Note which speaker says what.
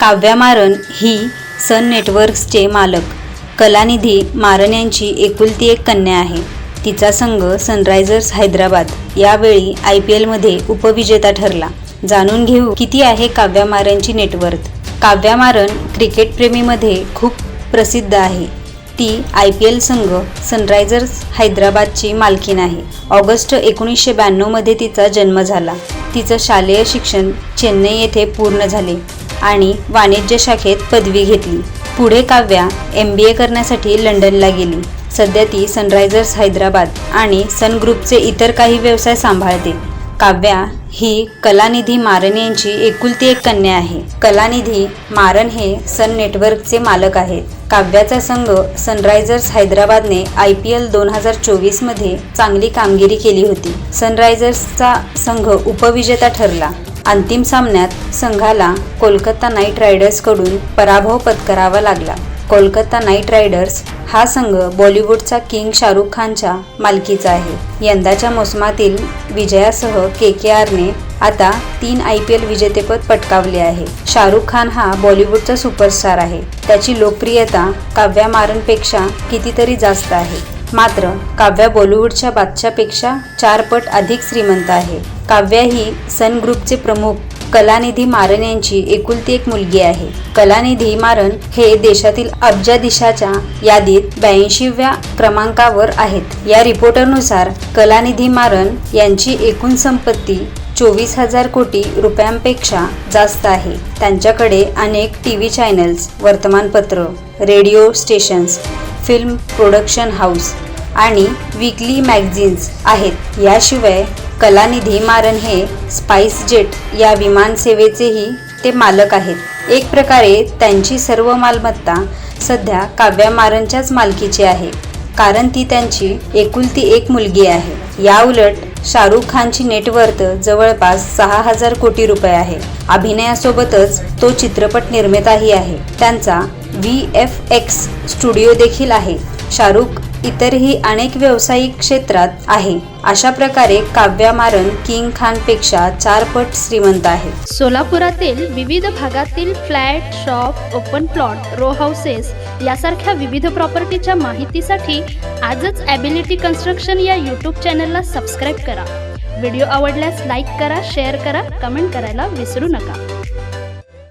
Speaker 1: काव्या मारन ही सन नेटवर्क्सचे मालक. कलानिधी मारन यांची एकुलती एक कन्या आहे. तिचा संघ सनरायझर्स हैदराबाद यावेळी आय पी एलमध्ये उपविजेता ठरला. जाणून घेऊ किती आहे काव्या मारनची नेटवर्थ. काव्या मारन क्रिकेटप्रेमीमध्ये खूप प्रसिद्ध आहे. ती आय पी एल संघ सनरायझर्स हैदराबादची मालकीन आहे. ऑगस्ट एकोणीसशे ब्याण्णवमध्ये तिचा जन्म झाला. तिचं शालेय शिक्षण चेन्नई येथे पूर्ण झाले आणि वाणिज्य शाखेत पदवी घेतली. पुढे काव्या एम बी ए करण्यासाठी लंडनला गेली. सध्या ती सनरायझर्स हैदराबाद आणि सन ग्रुपचे इतर काही व्यवसाय सांभाळते. काव्या ही कलानिधी मारन यांची एकुलती एक कन्या आहे. कलानिधी मारन हे सन नेटवर्कचे मालक आहेत. काव्याचा संघ सनरायझर्स हैदराबादने आय पी एल दोन हजार चोवीसमध्ये चांगली कामगिरी केली होती. सनरायझर्सचा संघ उपविजेता ठरला. अंतिम सामन्यात संघाला कोलकाता नाईट रायडर्सकडून पराभव पत्करावा लागला. कोलकाता नाईट रायडर्स हा संघ बॉलिवूडचा किंग शाहरुख खानच्या मालकीचा आहे. यंदाच्या मोसमातील विजयासह के के आरने आता तीन आय पी एल विजेतेपद पटकावले आहे. शाहरुख खान हा बॉलिवूडचा सुपरस्टार आहे. त्याची लोकप्रियता काव्या मारनपेक्षा कितीतरी जास्त आहे. मात्र काव्या बॉलिवूडच्या बादशापेक्षा चार पट अधिक श्रीमंत आहे. काव्या ही सन ग्रुपचे प्रमुख कलानिधी मारन यांची एकुलती एक मुलगी आहे. कलानिधी मारन हे देशातील अब्जाधीशाच्या यादीत ब्याऐंशीव्या क्रमांकावर आहेत. या रिपोर्टरनुसार कलानिधी मारन यांची एकूण संपत्ती चोवीस हजार कोटी रुपयांपेक्षा जास्त आहे. त्यांच्याकडे अनेक टी व्ही चॅनल्स वर्तमानपत्र radio stations film production house आणि वीकली मॅगझिन्स आहेत. याशिवाय कलानिधी मारन हे स्पाइस जेट या विमान सेवेचेही ते मालक आहेत. एक प्रकारे त्यांची सर्व मालमत्ता सध्या काव्या मारनच्याच मालकीची आहे. कारण ती त्यांची एकुलती एक मुलगी आहे. याउलट शाहरुख खानची नेटवर्थ जवळपास सहा हजार कोटी रुपये आहे. अभिनयासोबतच तो चित्रपट निर्माताही आहे. त्यांचा व्ही एफ एक्स स्टुडिओ देखील आहे. शाहरुख इतरही अनेक व्यावसायिक क्षेत्रात आहे. अशा प्रकारे काव्या मारन किंग खानपेक्षा चार पट श्रीमंत आहे.
Speaker 2: सोलापुरातील विविध भागातील flat shop open plot row houses यासारख्या विविध प्रॉपर्टीच्या माहितीसाठी आजच ॲबिलिटी कन्स्ट्रक्शन या यूट्यूब चॅनलला सबस्क्राईब करा. व्हिडिओ आवडल्यास लाईक करा शेअर करा कमेंट करायला विसरू नका.